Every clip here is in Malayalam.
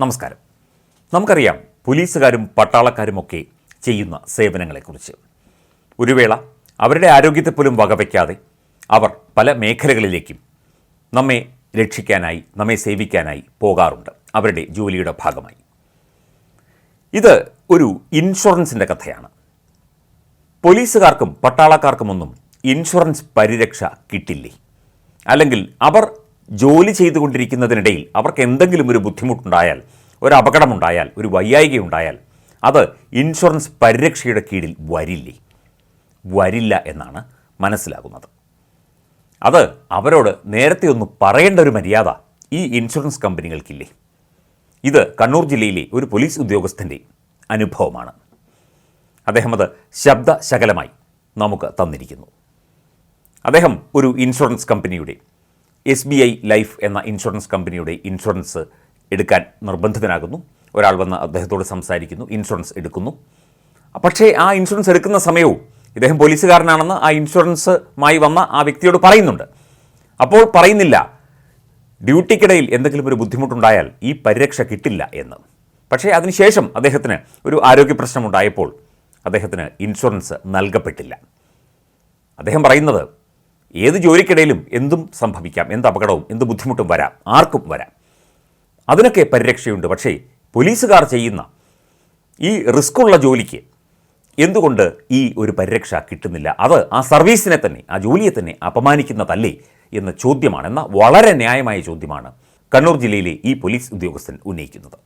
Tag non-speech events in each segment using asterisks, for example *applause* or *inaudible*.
നമസ്കാരം. നമുക്കറിയാം പോലീസുകാരും പട്ടാളക്കാരും ഒക്കെ ചെയ്യുന്ന സേവനങ്ങളെക്കുറിച്ച്. ഒരു വേള അവരുടെ ആരോഗ്യത്തെ പോലും വകവയ്ക്കാതെ അവർ പല മേഖലകളിലേക്കും നമ്മെ രക്ഷിക്കാനായി നമ്മെ സേവിക്കാനായി പോകാറുണ്ട് അവരുടെ ജോലിയുടെ ഭാഗമായി. ഇത് ഒരു ഇൻഷുറൻസിന്റെ കഥയാണ്. പോലീസുകാർക്കും പട്ടാളക്കാർക്കുമൊന്നും ഇൻഷുറൻസ് പരിരക്ഷ കിട്ടില്ലേ? അല്ലെങ്കിൽ അവർ ജോലി ചെയ്തുകൊണ്ടിരിക്കുന്നതിനിടയിൽ അവർക്ക് എന്തെങ്കിലും ഒരു ബുദ്ധിമുട്ടുണ്ടായാൽ ഒരു അപകടമുണ്ടായാൽ ഒരു വയ്യായികയുണ്ടായാൽ അത് ഇൻഷുറൻസ് പരിരക്ഷയുടെ കീഴിൽ വരില്ലേ? വരില്ല എന്നാണ് മനസ്സിലാകുന്നത്. അത് അവരോട് നേരത്തെ ഒന്ന് പറയേണ്ട ഒരു മര്യാദ ഈ ഇൻഷുറൻസ് കമ്പനികൾക്കില്ലേ? ഇത് കണ്ണൂർ ജില്ലയിലെ ഒരു പോലീസ് ഉദ്യോഗസ്ഥന്റെ അനുഭവമാണ്. അദ്ദേഹം അത് ശബ്ദശകലമായി നമുക്ക് തന്നിരിക്കുന്നു. അദ്ദേഹം ഒരു ഇൻഷുറൻസ് കമ്പനിയുടെ എസ് ബി ഐ ലൈഫ് എന്ന ഇൻഷുറൻസ് കമ്പനിയുടെ ഇൻഷുറൻസ് എടുക്കാൻ നിർബന്ധിതനാകുന്നു. ഒരാൾ വന്ന് അദ്ദേഹത്തോട് സംസാരിക്കുന്നു ഇൻഷുറൻസ് എടുക്കുന്നു. പക്ഷേ ആ ഇൻഷുറൻസ് എടുക്കുന്ന സമയവും ഇദ്ദേഹം പോലീസുകാരനാണെന്ന് ആ ഇൻഷുറൻസുമായി വന്ന ആ വ്യക്തിയോട് പറയുന്നുണ്ട്. അപ്പോൾ പറയുന്നില്ല ഡ്യൂട്ടിക്കിടയിൽ എന്തെങ്കിലും ഒരു ബുദ്ധിമുട്ടുണ്ടായാൽ ഈ പരിരക്ഷ കിട്ടില്ല എന്ന്. പക്ഷേ അതിനുശേഷം അദ്ദേഹത്തിന് ഒരു ആരോഗ്യ പ്രശ്നമുണ്ടായപ്പോൾ അദ്ദേഹത്തിന് ഇൻഷുറൻസ് നൽകപ്പെട്ടില്ല. അദ്ദേഹം പറയുന്നത് ഏത് ജോലിക്കിടയിലും എന്തും സംഭവിക്കാം. എന്ത് അപകടവും എന്ത് ബുദ്ധിമുട്ടും വരാം. ആർക്കും വരാം. അതിനൊക്കെ പരിരക്ഷയുണ്ട്. പക്ഷേ പോലീസുകാർ ചെയ്യുന്ന ഈ റിസ്ക്കുള്ള ജോലിക്ക് എന്തുകൊണ്ട് ഈ ഒരു പരിരക്ഷ കിട്ടുന്നില്ല? അത് ആ സർവീസിനെ തന്നെ ആ ജോലിയെ തന്നെ അപമാനിക്കുന്നതല്ലേ എന്ന ചോദ്യമാണ്. എന്ന വളരെ ന്യായമായ ചോദ്യമാണ് കണ്ണൂർ ജില്ലയിലെ ഈ പോലീസ് ഉദ്യോഗസ്ഥൻ ഉന്നയിക്കുന്നത്.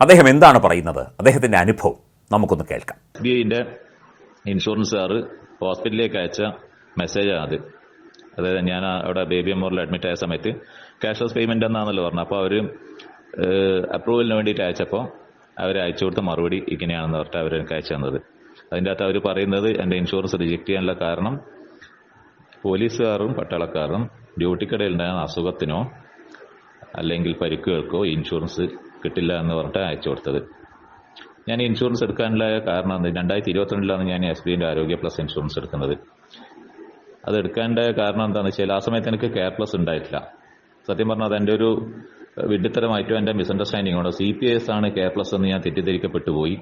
അദ്ദേഹം എന്താണ് പറയുന്നത്? അദ്ദേഹത്തിന്റെ അനുഭവം നമുക്കൊന്ന് കേൾക്കാം. ഇൻഷുറൻസുകാർ ഹോസ്പിറ്റലിലേക്ക് അയച്ച മെസ്സേജാണ് അത് അതായത് ഞാൻ അവിടെ ബേബി മെമ്മോറിൽ അഡ്മിറ്റ് ആയ സമയത്ത് ക്യാഷ്ലെസ് പേയ്മെന്റ് എന്നാണല്ലോ പറഞ്ഞത് അപ്പോൾ അവർ അപ്രൂവലിന് വേണ്ടിയിട്ട് അയച്ചപ്പോൾ അവർ അയച്ചു കൊടുത്ത മറുപടി ഇങ്ങനെയാണെന്ന് പറഞ്ഞിട്ട് അവർ എനിക്ക് അയച്ചു തന്നത്. അതിന്റെ അകത്ത് അവർ പറയുന്നത് എന്റെ ഇൻഷുറൻസ് റിജക്റ്റ് ചെയ്യാനുള്ള കാരണം പോലീസുകാരും പട്ടാളക്കാരും ഡ്യൂട്ടിക്കിടയിൽ ഉണ്ടാകുന്ന അസുഖത്തിനോ അല്ലെങ്കിൽ പരിക്കുകൾക്കോ ഇൻഷുറൻസ് കിട്ടില്ല എന്ന് പറഞ്ഞിട്ട് അയച്ചു കൊടുത്തത്. ഞാൻ ഇൻഷുറൻസ് എടുക്കാനുള്ള കാരണം? രണ്ടായിരത്തി ഇരുപത്തിരണ്ടിലാണ് ഞാൻ എസ് ബിന്റെ ആരോഗ്യ പ്ലസ് ഇൻഷുറൻസ് എടുക്കുന്നത്. അത് എടുക്കേണ്ട കാരണം എന്താണെന്ന് വെച്ചാൽ ആ സമയത്ത് എനിക്ക് കെയർലെസ് ഉണ്ടായിട്ടില്ല. സത്യം പറഞ്ഞാൽ അതെന്റെ ഒരു വിഡ്ഢിത്തരമായിട്ടും എന്റെ മിസ്അണ്ടർസ്റ്റാൻഡിംഗ് ആണ്. സി പി എസ് ആണ് കെയർലെസ് എന്ന് ഞാൻ തെറ്റിദ്ധരിക്കപ്പെട്ടു പോയി.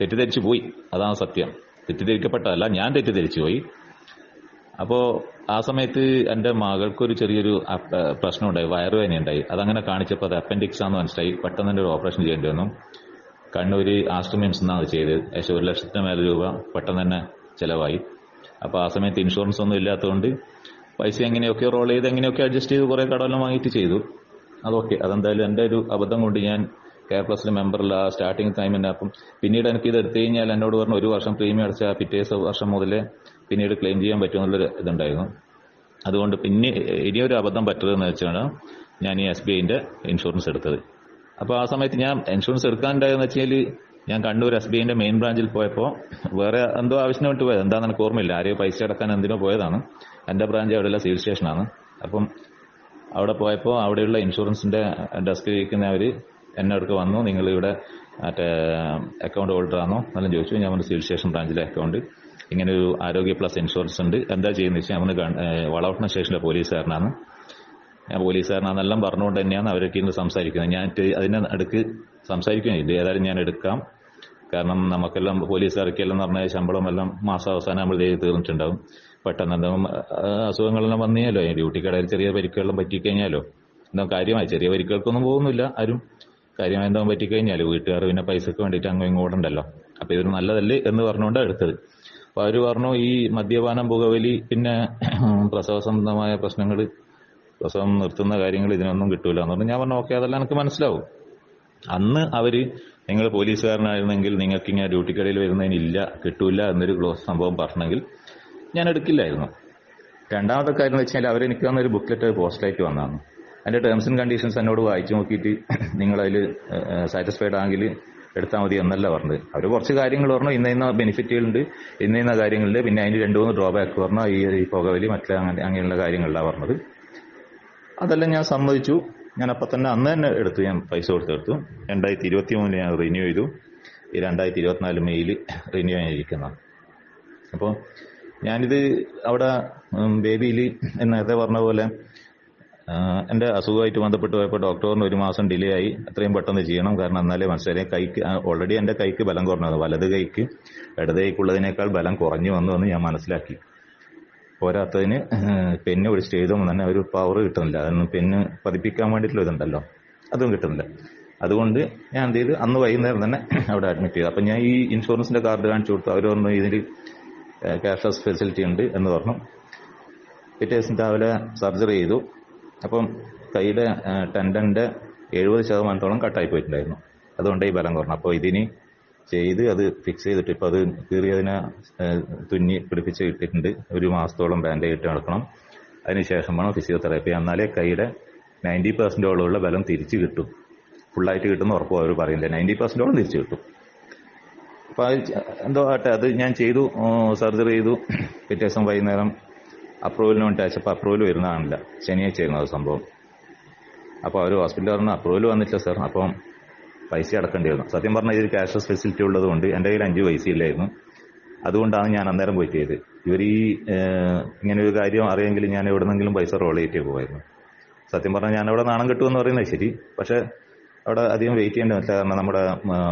തെറ്റിദ്ധരിച്ചു പോയി. അതാണ് സത്യം. തെറ്റിദ്ധരിക്കപ്പെട്ടതല്ല ഞാൻ തെറ്റിദ്ധരിച്ചു പോയി. അപ്പോൾ ആ സമയത്ത് എന്റെ മകൾക്കൊരു ചെറിയൊരു പ്രശ്നം പ്രശ്നമുണ്ടായി വയറുവേദന ഉണ്ടായി അതങ്ങനെ കാണിച്ചപ്പോൾ അത് അപ്പൻഡിക്സ് ആണെന്ന് മനസ്സിലായി. പെട്ടെന്ന് തന്നെ ഒരു ഓപ്പറേഷൻ ചെയ്യേണ്ടി വന്നു. കണ്ണൂര് ആസ്ട്രമിംസ് എന്നാണ് ചെയ്തത്. ഏകദേശം ഒരു ലക്ഷത്തിന് മേലെ രൂപ പെട്ടെന്ന് തന്നെ ചിലവായി. അപ്പോൾ ആ സമയത്ത് ഇൻഷുറൻസ് ഒന്നും ഇല്ലാത്തതുകൊണ്ട് പൈസ എങ്ങനെയൊക്കെ റോൾ ചെയ്ത് എങ്ങനെയൊക്കെ അഡ്ജസ്റ്റ് ചെയ്ത് കുറേ കടമെല്ലാം വാങ്ങിയിട്ട് ചെയ്തു. അതൊക്കെ അതെന്തായാലും എന്റെ ഒരു അബദ്ധം കൊണ്ട് ഞാൻ കെയർ പ്ലസിൽ മെമ്പറില്ല സ്റ്റാർട്ടിങ് തന്നെ അപ്പം പിന്നീട് എനിക്ക് ഇത് എടുത്തു കഴിഞ്ഞാൽ എന്നോട് പറഞ്ഞു ഒരു വർഷം പ്രീമിയം അടച്ച പിറ്റേ വർഷം മുതലേ പിന്നീട് ക്ലെയിം ചെയ്യാൻ പറ്റുമെന്നുള്ളൊരു ഇതുണ്ടായിരുന്നു. അതുകൊണ്ട് പിന്നെ ഇനിയൊരു അബദ്ധം പറ്റരുതെന്ന് വെച്ചാണ് ഞാൻ ഈ എസ് ബി ഐന്റെ ഇൻഷുറൻസ് എടുത്തത്. അപ്പോൾ ആ സമയത്ത് ഞാൻ ഇൻഷുറൻസ് എടുക്കാനുണ്ടായെന്ന് വെച്ചാൽ ഞാൻ കണ്ണൂർ എസ് ബി ഐന്റെ മെയിൻ ബ്രാഞ്ചിൽ പോയപ്പോൾ വേറെ എന്തോ ആവശ്യത്തിന് വിട്ട് പോയത്. എന്താണെന്ന് എനിക്ക് ഓർമ്മയില്ല. ആരെയോ പൈസ അടക്കാൻ എന്തിനോ പോയതാണ്. എന്റെ ബ്രാഞ്ച് അവിടെയുള്ള സിവിൽ സ്റ്റേഷനാണ് അപ്പം അവിടെ പോയപ്പോൾ അവിടെയുള്ള ഇൻഷുറൻസിന്റെ ഡെസ്ക് ഇരിക്കുന്ന അവർ എന്നെ അടുക്ക് വന്നു. നിങ്ങൾ ഇവിടെ മറ്റേ അക്കൗണ്ട് ഹോൾഡർ ആണോ? എന്നെല്ലാം ചോദിച്ചു. ഞാൻ പറഞ്ഞു സിവിൽ സ്റ്റേഷൻ ബ്രാഞ്ചിലെ അക്കൗണ്ട് ഇങ്ങനെ ഒരു ആരോഗ്യ പ്ലസ് ഇൻഷുറൻസ് ഉണ്ട്. എന്താ ചെയ്യുന്നത് വെച്ചാൽ അവന് വളവട്ടണ സ്റ്റേഷനിലെ പോലീസുകാരനാണ്. ഞാൻ പോലീസുകാരനാണെന്നെല്ലാം പറഞ്ഞുകൊണ്ട് തന്നെയാണ് അവരൊക്കെ ഇന്ന് സംസാരിക്കുന്നത്. ഞാൻ അതിന്റെ അടുക്ക് സംസാരിക്കുകയും ഇത് ഏതായാലും ഞാൻ എടുക്കാം. കാരണം നമുക്കെല്ലാം പോലീസുകാർക്കെല്ലാം എന്ന് പറഞ്ഞാൽ ശമ്പളം എല്ലാം മാസാവസാനം നമ്മൾ തീർന്നിട്ടുണ്ടാവും. പെട്ടെന്ന് എന്തെങ്കിലും അസുഖങ്ങളെല്ലാം വന്നിയാലോ കഴിഞ്ഞാലോ ഡ്യൂട്ടിക്കിടയിൽ ചെറിയ പരിക്കുകളെല്ലാം പറ്റിക്കഴിഞ്ഞാലോ? എന്താ കാര്യമായി. ചെറിയ പരിക്കുകൾക്കൊന്നും പോകുന്നില്ല ആരും. കാര്യമായി എന്താ പറ്റിക്കഴിഞ്ഞാൽ വീട്ടുകാർ പിന്നെ പൈസക്ക് വേണ്ടിയിട്ട് അങ്ങോ ഇങ്ങോട്ടുണ്ടല്ലോ അപ്പോൾ ഇതൊരു നല്ലതല്ലേ എന്ന് പറഞ്ഞുകൊണ്ടാണ് എടുത്തത്. അപ്പോൾ അവർ പറഞ്ഞു ഈ മദ്യപാനം പുകവലി പിന്നെ പ്രസവ സംബന്ധമായ പ്രശ്നങ്ങൾ പ്രസവം നിർത്തുന്ന കാര്യങ്ങൾ ഇതിനൊന്നും കിട്ടൂല എന്ന് പറഞ്ഞു ഞാൻ പറഞ്ഞു ഓക്കെ അതെല്ലാം എനിക്ക് മനസ്സിലാവും. അന്ന് അവർ നിങ്ങൾ പോലീസുകാരനായിരുന്നെങ്കിൽ നിങ്ങൾക്ക് ഇങ്ങനെ ഡ്യൂട്ടിക്കടയിൽ വരുന്നതിനില്ല കിട്ടൂല എന്നൊരു ക്ലോസ് സംഭവം പറഞ്ഞെങ്കിൽ ഞാൻ എടുക്കില്ലായിരുന്നു. രണ്ടാമത്തെ കാര്യം എന്ന് വെച്ചാൽ അവർ എനിക്ക് തന്നൊരു ബുക്ക്ലെറ്റ് പോസ്റ്റായിട്ട് വന്നതാണ്. അതിന്റെ ടേംസ് ആൻഡ് കണ്ടീഷൻസ് എന്നോട് വായിച്ചു നോക്കിയിട്ട് നിങ്ങൾ അതിൽ സാറ്റിസ്ഫൈഡ് ആണെങ്കിൽ എടുത്താൽ മതി എന്നല്ല പറഞ്ഞത്. അവർ കുറച്ച് കാര്യങ്ങൾ പറഞ്ഞു ഇന്ന ഇന്ന ബെനിഫിറ്റുകളുണ്ട് ഇന്ന ഇന്ന കാര്യങ്ങളുണ്ട് പിന്നെ അതിന് രണ്ട് മൂന്ന് ഡ്രോബാക്ക് പറഞ്ഞു ഈ പുകവലി മറ്റേ അങ്ങനെ അങ്ങനെയുള്ള കാര്യങ്ങളിലാണ് പറഞ്ഞത്. അതെല്ലാം ഞാൻ സമ്മതിച്ചു. ഞാൻ അപ്പം തന്നെ അന്ന് തന്നെ എടുത്തു. ഞാൻ പൈസ കൊടുത്തെടുത്തു. രണ്ടായിരത്തി ഇരുപത്തി മൂന്നിൽ ഞാൻ റിന്യൂ ചെയ്തു. ഈ രണ്ടായിരത്തി ഇരുപത്തിനാല് മെയ്യിൽ റിന്യൂ ചെയ്യാനിരിക്കുന്നതാണ് അപ്പോൾ ഞാനിത് അവിടെ ബേബിയിൽ നേരത്തെ പറഞ്ഞ പോലെ എന്റെ അസുഖമായിട്ട് ബന്ധപ്പെട്ട് പോയപ്പോൾ ഡോക്ടറിന് ഒരു മാസം ഡിലേ ആയി. അത്രയും പെട്ടെന്ന് ചെയ്യണം. കാരണം എന്നാലേ മനസ്സിലായി. കൈക്ക് ഓൾറെഡി എന്റെ കൈക്ക് ബലം കുറഞ്ഞത് വലത് കൈക്ക് ഇടത് കൈക്കുള്ളതിനേക്കാൾ ബലം കുറഞ്ഞു വന്നു എന്ന് ഞാൻ മനസ്സിലാക്കി. പോരാത്തതിന് പെന്ന് പിടിച്ചിട്ട് എഴുതുമ്പോൾ തന്നെ ഒരു പവർ കിട്ടുന്നില്ല. അതൊന്നും പെന്ന് പതിപ്പിക്കാൻ വേണ്ടിയിട്ടുള്ള ഇതുണ്ടല്ലോ. അതും കിട്ടുന്നില്ല. അതുകൊണ്ട് ഞാൻ എന്ത് ചെയ്ത്? അന്ന് വൈകുന്നേരം തന്നെ *clears throat* അവിടെ അഡ്മിറ്റ് ചെയ്തു. അപ്പം ഞാൻ ഈ ഇൻഷുറൻസിന്റെ കാർഡ് കാണിച്ചു കൊടുത്തു. അവർ പറഞ്ഞു ഇതിൽ ക്യാഷ്ലെസ് ഫെസിലിറ്റി ഉണ്ട് എന്ന് പറഞ്ഞു. പിറ്റേ ദിവസം രാവിലെ സർജറി ചെയ്തു. അപ്പം കൈയുടെ ടെൻഡന്റെ എഴുപത് ശതമാനത്തോളം കട്ടായി പോയിട്ടുണ്ടായിരുന്നു. അതുകൊണ്ട് ഈ ബലം കുറഞ്ഞു. അപ്പോൾ ഇതിന് ചെയ്ത് അത് ഫിക്സ് ചെയ്തിട്ട് ഇപ്പോൾ അത് കീറിയതിനെ തുന്നി പിടിപ്പിച്ച് ഇട്ടിട്ടുണ്ട്. ഒരു മാസത്തോളം ബാൻഡേജ് ഇട്ട് നടക്കണം. അതിനുശേഷം വേണം ഫിസിയോതെറാപ്പി എന്നാലേ കൈയുടെ നയന്റി പെർസെന്റോളമുള്ള ബലം തിരിച്ചു കിട്ടും. ഫുള്ളായിട്ട് കിട്ടുമെന്ന് ഉറപ്പ് അവർ പറയുന്നില്ല നയന്റി പെർസെന്റോളം തിരിച്ചു കിട്ടും. അപ്പോൾ അത് എന്തോ ആട്ടെ അത് ഞാൻ ചെയ്തു സർജറി ചെയ്തു. പിറ്റേ ദിവസം വൈകുന്നേരം അപ്രൂവലിന് വേണ്ടി അയച്ചപ്പോൾ അപ്രൂവൽ വരുന്നതാണില്ല. ശനിയാഴ്ച ആയിരുന്നു അത് സംഭവം. അപ്പോൾ അവർ ഹോസ്പിറ്റലിൽ പറഞ്ഞു അപ്രൂവൽ വന്നിട്ടില്ല സാർ അപ്പം പൈസ അടക്കേണ്ടി വന്നു. സത്യം പറഞ്ഞാൽ ഇതിൽ ക്യാഷ്ലെസ് ഫെസിലിറ്റി ഉള്ളതുകൊണ്ട് എന്റെ കയ്യിൽ അഞ്ച് പൈസ ഇല്ലായിരുന്നു. അതുകൊണ്ടാണ് ഞാൻ അന്നേരം പോയി ചെയ്തത്. ഇവർ ഈ ഇങ്ങനെ ഒരു കാര്യം അറിയെങ്കിൽ ഞാൻ എവിടെന്നെങ്കിലും പൈസ റോൾ ചെയ്തിട്ടേ പോകുമായിരുന്നു സത്യം പറഞ്ഞാൽ ഞാൻ അവിടെ നാണം കിട്ടുമെന്ന് പറയുന്നത് ശരി. പക്ഷേ അവിടെ അധികം വെയിറ്റ് ചെയ്യേണ്ട വന്നില്ല. കാരണം നമ്മുടെ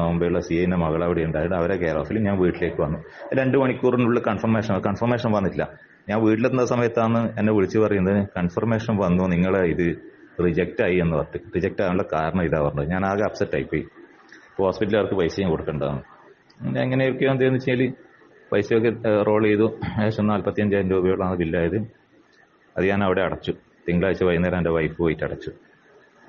മുമ്പെയുള്ള സി ഐന്റെ മകൾ അവിടെ ഉണ്ടായിരുന്നു. അവരെ കെയർ ഓഫിൽ ഞാൻ വീട്ടിലേക്ക് വന്നു. രണ്ട് മണിക്കൂറിനുള്ളിൽ കൺഫർമേഷൻ കൺഫർമേഷൻ വന്നിട്ടില്ല. ഞാൻ വീട്ടിലെത്തുന്ന സമയത്താണ് എന്നെ വിളിച്ചു പറയുന്നത്. കൺഫർമേഷൻ വന്നു. നിങ്ങളെ ഇത് റിജക്റ്റ് ആയി എന്ന് പറഞ്ഞു. റിജക്റ്റ് ആകാനുള്ള കാരണം ഇതാ പറഞ്ഞത്. ഞാൻ ആകെ അപ്സെറ്റ് ആയിപ്പോയി. ഇപ്പോൾ ഹോസ്പിറ്റലുകാർക്ക് പൈസയും കൊടുക്കേണ്ടതാണ് അങ്ങനെ എങ്ങനെയൊക്കെയോ എന്തെന്ന് വെച്ചാൽ പൈസയൊക്കെ റോൾ ചെയ്തു. ഏകദേശം നാൽപ്പത്തി അഞ്ചായിരം രൂപയോളാണ് ബില്ലായത്. അത് ഞാൻ അവിടെ അടച്ചു. തിങ്കളാഴ്ച വൈകുന്നേരം എന്റെ വൈഫ് പോയിട്ട് അടച്ചു.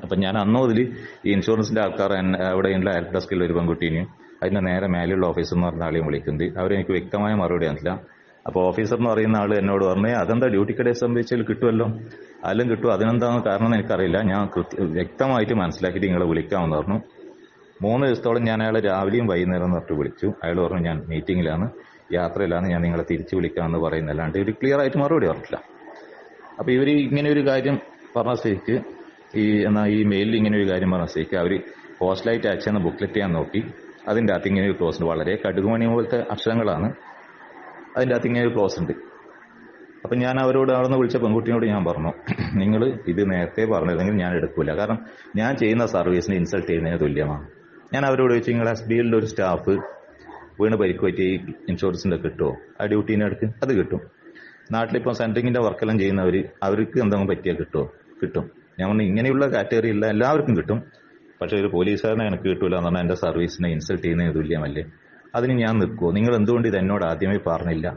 അപ്പം ഞാൻ അന്ന് മുതൽ ഈ ഇൻഷുറൻസിന്റെ ആൾക്കാർ അവിടെ ഉള്ള ഹെൽപ്പ് ഡെസ്കിൽ ഒരു പെൺകുട്ടീനെയും അതിന്റെ നേരെ മേലെയുള്ള ഓഫീസർ എന്ന് പറഞ്ഞ ആളെയും വിളിക്കുന്നത് അവരെനിക്ക് വ്യക്തമായ മറുപടി തന്നില്ല അപ്പോൾ ഓഫീസർ എന്ന് പറയുന്ന ആൾ എന്നോട് പറഞ്ഞു അതെന്താ ഡ്യൂട്ടിക്കിടെ സംഭവിച്ചാൽ കിട്ടുമല്ലോ അതിലും കിട്ടും. അതിനെന്താണ് കാരണം എന്ന് എനിക്കറിയില്ല. ഞാൻ വ്യക്തമായിട്ട് മനസ്സിലാക്കിയിട്ട് നിങ്ങളെ വിളിക്കാമെന്ന് പറഞ്ഞു. മൂന്ന് ദിവസത്തോളം ഞാൻ അയാളെ രാവിലെയും വൈകുന്നേരം എന്ന് പറഞ്ഞിട്ട് വിളിച്ചു. അയാൾ പറഞ്ഞു ഞാൻ മീറ്റിങ്ങിലാണ് യാത്രയിലാണ്. ഞാൻ നിങ്ങളെ തിരിച്ചു വിളിക്കാമെന്ന് പറയുന്നല്ലാണ്ട് ഇവർ ക്ലിയർ ആയിട്ട് മറുപടി പറഞ്ഞില്ല അപ്പൊ ഇവർ ഇങ്ങനെ ഒരു കാര്യം പറഞ്ഞ സ്ഥിതിക്ക് ഈ എന്നാ ഈ മെയിലിൽ ഇങ്ങനെ ഒരു കാര്യം പറഞ്ഞ സ്ഥിതിക്ക് അവർ പോസ്റ്റലായിട്ട് അയച്ചെന്ന് ബുക്ക്ലെറ്റ് ചെയ്യാൻ നോക്കി. അതിന്റെ അകത്ത് ഇങ്ങനെ ഒരു ക്ലോസ് വളരെ കടുകുമണി പോലത്തെ അക്ഷരങ്ങളാണ്. അതിന്റെ അകത്ത് ഇങ്ങനെ ഒരു ക്ലോസ് ഉണ്ട്. അപ്പം ഞാൻ അവരോട് അവിടുന്ന് വിളിച്ച പെൺകുട്ടിയോട് ഞാൻ പറഞ്ഞു നിങ്ങൾ ഇത് നേരത്തെ പറഞ്ഞിരുന്നെങ്കിൽ ഞാൻ എടുക്കില്ല കാരണം ഞാൻ ചെയ്യുന്ന സർവീസിനെ ഇൻസൾട്ട് ചെയ്യുന്നതിന് തുല്യമാണ്. ഞാൻ അവരോട് ചോദിച്ചു നിങ്ങൾ എസ് ബി എല്ലിന്റെ ഒരു സ്റ്റാഫ് വീണ് പരിക്ക് പറ്റി ഇൻഷുറൻസിന്റെ കിട്ടുമോ ആ ഡ്യൂട്ടീനെ എടുക്കും അത് കിട്ടും. നാട്ടിലിപ്പോൾ സെന്ററിങ്ങിന്റെ വർക്കെല്ലാം ചെയ്യുന്നവർ അവർക്ക് എന്തെങ്കിലും പറ്റിയാൽ കിട്ടുമോ കിട്ടും. ഞാൻ പറഞ്ഞു ഇങ്ങനെയുള്ള കാറ്റഗറി ഇല്ല എല്ലാവർക്കും കിട്ടും. പക്ഷേ ഒരു പോലീസുകാരനെ എനിക്ക് കിട്ടൂല എന്ന് പറഞ്ഞാൽ എന്റെ സർവീസിനെ ഇൻസൾട്ട് ചെയ്യുന്നതിന് തുല്യമല്ലേ? അതിന് ഞാൻ നിൽക്കുമോ നിങ്ങൾ എന്തുകൊണ്ട് ഇത് എന്നോട് ആദ്യമേ പറഞ്ഞില്ല?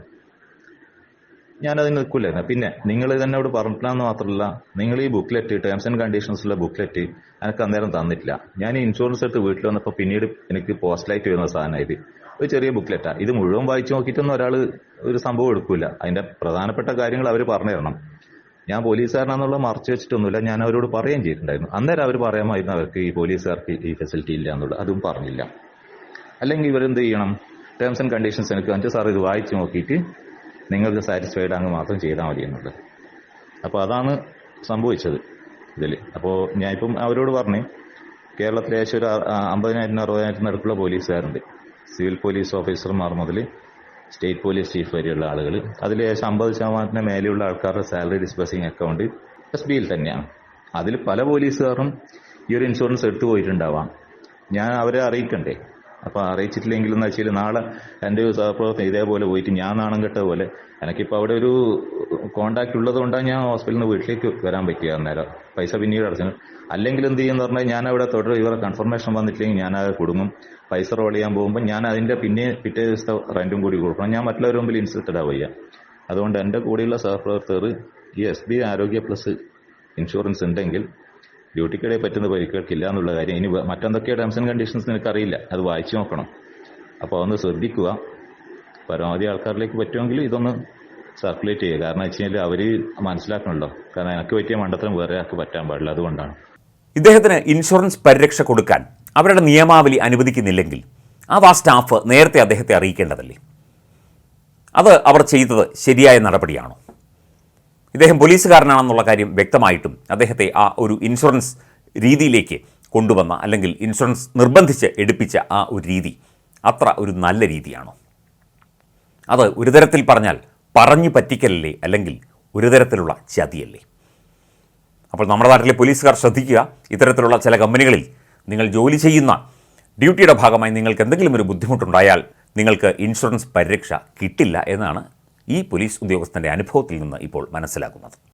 ഞാനതിന് നിൽക്കില്ലായിരുന്നു പിന്നെ നിങ്ങൾ ഇത് എന്നോട് പറഞ്ഞിട്ടില്ലെന്ന് മാത്രമല്ല നിങ്ങൾ ഈ ബുക്ക്ലെറ്റ് ടേംസ് ആൻഡ് കണ്ടീഷൻസുള്ള ബുക്ക്ലെറ്റ് എനിക്ക് അന്നേരം തന്നിട്ടില്ല. ഞാൻ ഈ ഇൻഷുറൻസ് എടുത്ത് വീട്ടിൽ വന്നപ്പോൾ പിന്നീട് എനിക്ക് പോസ്റ്റലായിട്ട് വരുന്ന സാധനമായത് ഒരു ചെറിയ ബുക്ക്ലെറ്റാ ഇത് മുഴുവൻ വായിച്ചു നോക്കിയിട്ടൊന്നും ഒരാൾ ഒരു സംഭവം എടുക്കില്ല അതിന്റെ പ്രധാനപ്പെട്ട കാര്യങ്ങൾ അവർ പറഞ്ഞു തരണം. ഞാൻ പോലീസുകാരനാന്നുള്ള മറച്ചു വെച്ചിട്ടൊന്നുമില്ല. ഞാൻ അവരോട് പറയുകയും ചെയ്തിട്ടുണ്ടായിരുന്നു. അന്നേരം അവർ പറയാമായിരുന്നു അവർക്ക് ഈ പോലീസുകാർക്ക് ഈ ഫെസിലിറ്റി ഇല്ല എന്നുള്ളത്. അതും പറഞ്ഞില്ല. അല്ലെങ്കിൽ ഇവരെന്ത് ചെയ്യണം? ടേംസ് ആൻഡ് കണ്ടീഷൻസ് എനിക്ക് അഞ്ച് സാർ ഇത് വായിച്ചു നോക്കിയിട്ട് നിങ്ങൾക്ക് സാറ്റിസ്ഫൈഡ് അങ്ങ് മാത്രം ചെയ്താൽ മതി എന്നുള്ളത്. അപ്പോൾ അതാണ് സംഭവിച്ചത് ഇതിൽ അപ്പോൾ ഞാനിപ്പം അവരോട് പറഞ്ഞു കേരളത്തിലെ ഏകദേശം ഒരു അമ്പതിനായിരത്തിന് അറുപതിനായിരത്തിന് അടുക്കുള്ള പോലീസുകാരുണ്ട്. സിവിൽ പോലീസ് ഓഫീസർമാർ മുതൽ സ്റ്റേറ്റ് പോലീസ് ചീഫ് വരെയുള്ള ആളുകൾ അതിൽ ഏകദേശം അമ്പത് ശതമാനത്തിന് മേലെയുള്ള ആൾക്കാരുടെ സാലറി ഡിസ്ബസിങ് അക്കൗണ്ട് എസ് ബിയിൽ തന്നെയാണ്. അതിൽ പല പോലീസുകാരും ഈ ഒരു ഇൻഷുറൻസ് എടുത്തു പോയിട്ടുണ്ടാവാം. ഞാൻ അവരെ അറിയിക്കണ്ടേ? അപ്പൊ അറിയിച്ചിട്ടില്ലെങ്കിൽ എന്ന് വെച്ചാൽ നാളെ എന്റെ ഒരു സഹപ്രവർത്തനം ഇതേപോലെ പോയിട്ട് ഞാൻ നാണം കെട്ട പോലെ എനിക്കിപ്പോൾ അവിടെ ഒരു കോണ്ടാക്ട് ഉള്ളത് കൊണ്ടാണ് ഞാൻ ഹോസ്പിറ്റലിൽ നിന്ന് വീട്ടിലേക്ക് വരാൻ പറ്റിയ അന്നേരം. പൈസ പിന്നീട് അടച്ചു അല്ലെങ്കിൽ എന്ത് ചെയ്യുമെന്ന് പറഞ്ഞാൽ ഞാൻ അവിടെ തുടർ ഇവരെ കൺഫർമേഷൻ വന്നിട്ടില്ലെങ്കിൽ ഞാൻ അത് കുടുങ്ങും. പൈസ റോൾ ചെയ്യാൻ പോകുമ്പോൾ ഞാൻ അതിന്റെ പിന്നെ പിറ്റേ ദിവസത്തെ റെന്റും കൂടി കൊടുക്കണം. ഞാൻ മറ്റുള്ളവരും മുമ്പിൽ ഇൻസൾട്ടഡ് ആവുക അതുകൊണ്ട് എന്റെ കൂടെയുള്ള സഹപ്രവർത്തകർ ഈ S B Arogya plus insurance ഉണ്ടെങ്കിൽ ഡ്യൂട്ടിക്കിടെ പറ്റുന്ന പരിക്കുകൾക്കില്ല എന്നുള്ള കാര്യം. ഇനി മറ്റെന്തൊക്കെയോ ടേംസ് ആൻഡ് കണ്ടീഷൻസ് നിനക്കറിയില്ല. അത് വായിച്ചു നോക്കണം. അപ്പോൾ ഒന്ന് ശ്രദ്ധിക്കുക. പരമാവധി ആൾക്കാരിലേക്ക് പറ്റുമെങ്കിൽ ഇതൊന്ന് സർക്കുലേറ്റ് ചെയ്യുക. കാരണം വെച്ച് കഴിഞ്ഞാൽ അവർ മനസ്സിലാക്കണമല്ലോ കാരണം എനിക്ക് പറ്റിയ മണ്ടത്തരം വേറെ ആൾക്ക് പറ്റാൻ പാടില്ല. അതുകൊണ്ടാണ്. ഇദ്ദേഹത്തിന് ഇൻഷുറൻസ് പരിരക്ഷ കൊടുക്കാൻ അവരുടെ നിയമാവലി അനുവദിക്കുന്നില്ലെങ്കിൽ അത് ആ സ്റ്റാഫ് നേരത്തെ അദ്ദേഹത്തെ അറിയിക്കേണ്ടതല്ലേ? അത് അവർ ചെയ്തത് ശരിയായ നടപടിയാണോ? ഇദ്ദേഹം പോലീസുകാരനാണെന്നുള്ള കാര്യം വ്യക്തമായിട്ടും അദ്ദേഹത്തെ ആ ഒരു ഇൻഷുറൻസ് രീതിയിലേക്ക് കൊണ്ടുവന്ന അല്ലെങ്കിൽ ഇൻഷുറൻസ് നിർബന്ധിച്ച് എടുപ്പിച്ച ആ ഒരു രീതി അത്ര ഒരു നല്ല രീതിയാണോ? അത് ഒരു തരത്തിൽ പറഞ്ഞാൽ പറഞ്ഞു പറ്റിക്കലല്ലേ അല്ലെങ്കിൽ ഒരു തരത്തിലുള്ള ചതിയല്ലേ? അപ്പോൾ നമ്മുടെ നാട്ടിലെ പോലീസുകാർ ശ്രദ്ധിക്കുക ഇത്തരത്തിലുള്ള ചില കമ്പനികളിൽ നിങ്ങൾ ജോലി ചെയ്യുന്ന ഡ്യൂട്ടിയുടെ ഭാഗമായി നിങ്ങൾക്ക് എന്തെങ്കിലും ഒരു ബുദ്ധിമുട്ടുണ്ടായാൽ നിങ്ങൾക്ക് ഇൻഷുറൻസ് പരിരക്ഷ കിട്ടില്ല എന്നാണ് ഈ പോലീസ് ഉദ്യോഗസ്ഥന്റെ അനുഭവത്തിൽ നിന്ന് ഇപ്പോൾ മനസ്സിലാക്കുന്നത്